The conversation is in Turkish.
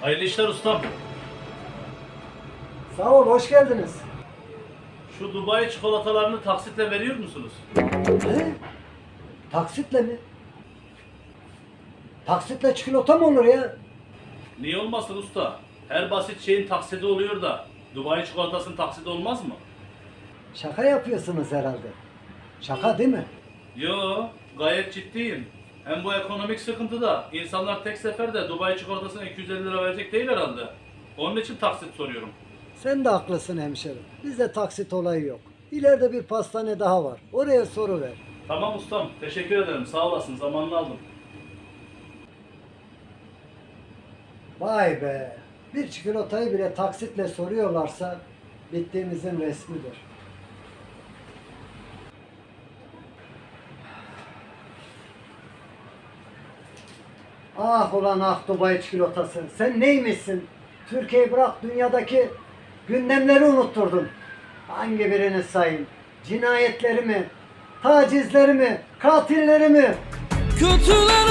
Hayırlı işler ustam. Sağ ol, hoş geldiniz. Şu Dubai çikolatalarını taksitle veriyor musunuz? Ne? Taksitle mi? Taksitle çikolata mı olur ya? Niye olmasın usta? Her basit şeyin taksidi oluyor da Dubai çikolatasının taksidi olmaz mı? Şaka yapıyorsunuz herhalde. Şaka değil mi? Yo, gayet ciddiyim. Hem bu ekonomik sıkıntıda insanlar tek seferde Dubai çikolatasına 250 lira verecek değil herhalde. Onun için taksit soruyorum. Sen de haklısın hemşerim. Bizde taksit olayı yok. İleride bir pastane daha var. Oraya soru ver. Tamam ustam, teşekkür ederim. Sağ olasın, zamanını aldım. Vay be. Bir çikolatayı bile taksitle soruyorlarsa bittiğimizin resmidir. Ah ulan ah Dubai çikolatası. Sen neymişsin? Türkiye'yi bırak dünyadaki gündemleri unutturdun. Hangi birini sayayım? Cinayetleri mi? Tacizleri mi? Katilleri mi? Kötüler